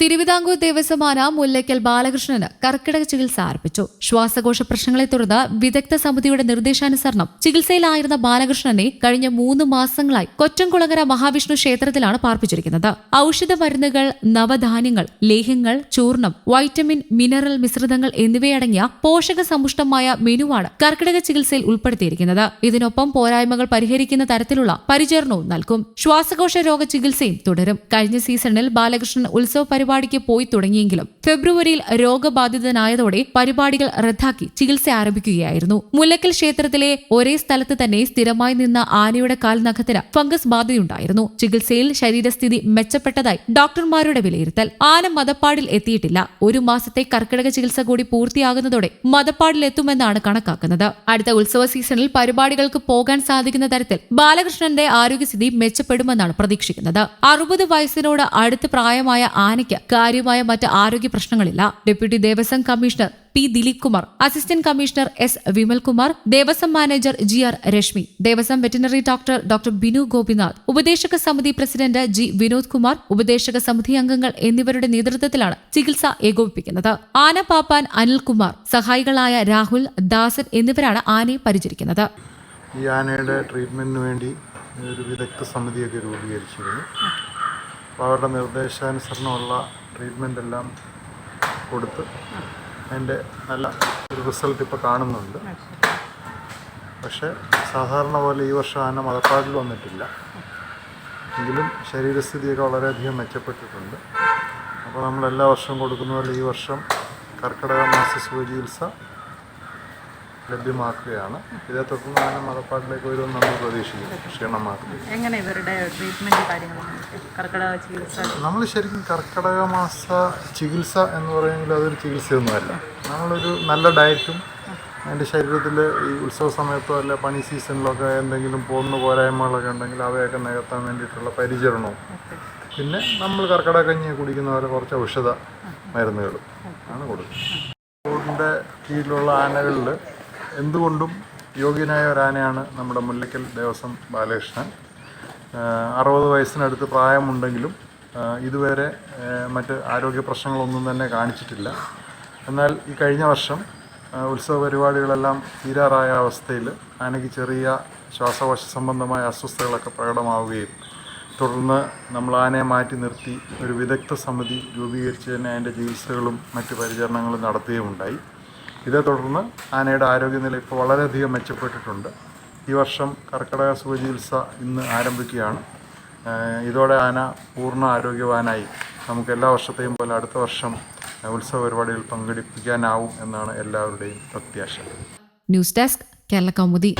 തിരുവിതാംകൂർ ദേവസ്വമാന മുല്ലയ്ക്കൽ ബാലകൃഷ്ണന് കർക്കിടക ചികിത്സ ആരംഭിച്ചു ശ്വാസകോശ പ്രശ്നങ്ങളെ തുടർന്ന് വിദഗ്ധ സമിതിയുടെ നിർദ്ദേശാനുസരണം. ചികിത്സയിലായിരുന്ന ബാലകൃഷ്ണനെ കഴിഞ്ഞ മൂന്ന് മാസങ്ങളായി കൊറ്റംകുളങ്ങര മഹാവിഷ്ണു ക്ഷേത്രത്തിലാണ് പാർപ്പിച്ചിരിക്കുന്നത്. ഔഷധ മരുന്നുകൾ നവധാന്യങ്ങൾ ലേഹ്യങ്ങൾ ചൂർണം വൈറ്റമിൻ മിനറൽ മിശ്രിതങ്ങൾ എന്നിവയടങ്ങിയ പോഷക സമ്പുഷ്ടമായ മെനുവാണ് കർക്കിടക ചികിത്സയിൽ ഉൾപ്പെടുത്തിയിരിക്കുന്നത്. ഇതിനൊപ്പം പോരായ്മകൾ പരിഹരിക്കുന്ന തരത്തിലുള്ള പരിചരണവും നൽകും. ശ്വാസകോശ രോഗ ചികിത്സയും തുടരും. കഴിഞ്ഞ സീസണിൽ ബാലകൃഷ്ണൻ ഉത്സവ പരിപാടിക്ക് പോയി തുടങ്ങിയെങ്കിലും ഫെബ്രുവരിയിൽ രോഗബാധിതനായതോടെ പരിപാടികൾ റദ്ദാക്കി ചികിത്സ ആരംഭിക്കുകയായിരുന്നു. മുല്ലക്കൽ ക്ഷേത്രത്തിലെ ഒരേ സ്ഥലത്ത് തന്നെ സ്ഥിരമായി നിന്ന ആനയുടെ കാൽനഖത്തിന് ഫംഗസ് ബാധയുണ്ടായിരുന്നു. ചികിത്സയിൽ ശരീരസ്ഥിതി മെച്ചപ്പെട്ടതായി ഡോക്ടർമാരുടെ വിലയിരുത്തൽ. ആന മതപ്പാടിൽ എത്തിയിട്ടില്ല. ഒരു മാസത്തെ കർക്കിടക ചികിത്സ കൂടി പൂർത്തിയാകുന്നതോടെ മതപ്പാടിലെത്തുമെന്നാണ് കണക്കാക്കുന്നത്. അടുത്ത ഉത്സവ സീസണിൽ പരിപാടികൾക്ക് പോകാൻ സാധിക്കുന്ന തരത്തിൽ ബാലകൃഷ്ണന്റെ ആരോഗ്യസ്ഥിതി മെച്ചപ്പെടുമെന്നാണ് പ്രതീക്ഷിക്കുന്നത്. അറുപത് വയസ്സിനോട് അടുത്ത് പ്രായമായ ആനയ്ക്ക് കാര്യമായ മറ്റ് ആരോഗ്യ പ്രശ്നങ്ങളില്ല. Deputy Devaswom commissioner P Dileep Kumar assistant commissioner S Vimalkumar Devaswom manager G R Reshmi Devaswom veterinary doctor doctor Binu Gopinath ഉപദേശക സമിതി പ്രസിഡന്റ് ജി വിനോദ് കുമാർ ഉപദേശക സമിതി അംഗങ്ങൾ എന്നിവരുടെ നേതൃത്വത്തിലാണ് ചികിത്സ ഏകോപിപ്പിക്കുന്നത്. ആന പാപ്പാൻ അനിൽകുമാർ സഹായികളായ രാഹുൽ ദാസൻ എന്നിവരാണ് ആനയെ പരിചരിക്കുന്നത്. ഈ ആനയുടെ ട്രീറ്റ്മെന്റിന് വേണ്ടി ഒരു വിദഗ്ധ സമിതിയൊക്കെ രൂപീകരിച്ചിരുന്നു. അവരുടെ നിർദ്ദേശാനുസരണമുള്ള ട്രീറ്റ്മെന്റ് എല്ലാം കൊടുത്ത് അതിന്റെ നല്ല ഒരു റിസൾട്ട് ഇപ്പോൾ കാണുന്നുണ്ട്. പക്ഷേ സാധാരണ പോലെ ഈ വർഷം ആന മതപ്പാടിൽ വന്നിട്ടില്ല. എങ്കിലും ശരീരസ്ഥിതിയൊക്കെ വളരെയധികം മെച്ചപ്പെട്ടിട്ടുണ്ട്. അപ്പോൾ നമ്മൾ എല്ലാ വർഷവും കൊടുക്കുന്ന പോലെ ഈ വർഷം കർക്കിടക മാസ സുഖചികിത്സ ലഭ്യമാക്കുകയാണ്. ഇതേ തുടർന്ന് തന്നെ മതപ്പാട്ടിലേക്ക് വരുമെന്ന് നമ്മൾ പ്രതീക്ഷിക്കുന്നു. ക്ഷീണമാക്കുന്നു. എങ്ങനെ ഇവരുടെ ട്രീറ്റ്മെന്റ് കർക്കിടക ചികിത്സ? നമ്മൾ ശരിക്കും കർക്കിടക മാസ ചികിത്സ എന്ന് പറയുമെങ്കിൽ അതൊരു ചികിത്സയൊന്നുമല്ല. നമ്മളൊരു നല്ല ഡയറ്റും എന്റെ ശരീരത്തിൽ ഈ ഉത്സവ സമയത്തോ അല്ല പണി സീസണിലൊക്കെ എന്തെങ്കിലും പോകുന്ന പോരായ്മകളൊക്കെ ഉണ്ടെങ്കിൽ അവയൊക്കെ നികത്താൻ വേണ്ടിയിട്ടുള്ള പരിചരണവും. പിന്നെ നമ്മൾ കർക്കിടക കഞ്ഞി കുടിക്കുന്ന പോലെ കുറച്ച് ഔഷധ മരുന്നുകളും ആണ് കൊടുക്കുന്നത്. ബോർഡിന്റെ കീഴിലുള്ള ആനകളിൽ എന്തുകൊണ്ടും യോഗ്യനായ ഒരാനയാണ് നമ്മുടെ മുല്ലയ്ക്കൽ ദേവസ്വം ബാലകൃഷ്ണൻ. അറുപത് വയസ്സിനടുത്ത് പ്രായമുണ്ടെങ്കിലും ഇതുവരെ മറ്റ് ആരോഗ്യ പ്രശ്നങ്ങളൊന്നും തന്നെ കാണിച്ചിട്ടില്ല. എന്നാൽ ഈ കഴിഞ്ഞ വർഷം ഉത്സവ പരിപാടികളെല്ലാം തീരാറായ അവസ്ഥയിൽ ആനയ്ക്ക് ചെറിയ ശ്വാസകോശ സംബന്ധമായ അസ്വസ്ഥതകളൊക്കെ പ്രകടമാവുകയും തുടർന്ന് നമ്മൾ ആനയെ മാറ്റി നിർത്തി ഒരു വിദഗ്ധ സമിതി രൂപീകരിച്ച് തന്നെ അതിന്റെ ചികിത്സകളും മറ്റ് പരിചരണങ്ങളും നടത്തുകയും ഉണ്ടായി ഇതേ തുടർന്ന് ആനയുടെ ആരോഗ്യനില ഇപ്പോൾ വളരെയധികം മെച്ചപ്പെട്ടിട്ടുണ്ട്. ഈ വർഷം കർക്കിടക സുഖചികിത്സ ഇന്ന് ആരംഭിക്കുകയാണ്. ഇതോടെ ആന പൂർണ ആരോഗ്യവാനായി. നമുക്ക് എല്ലാ വർഷത്തെയും പോലെ അടുത്ത വർഷം ഉത്സവ പരിപാടികൾ പങ്കെടുപ്പിക്കാനാവും എന്നാണ് എല്ലാവരുടെയും പ്രത്യാശ. News desk Kerala Kaumudi.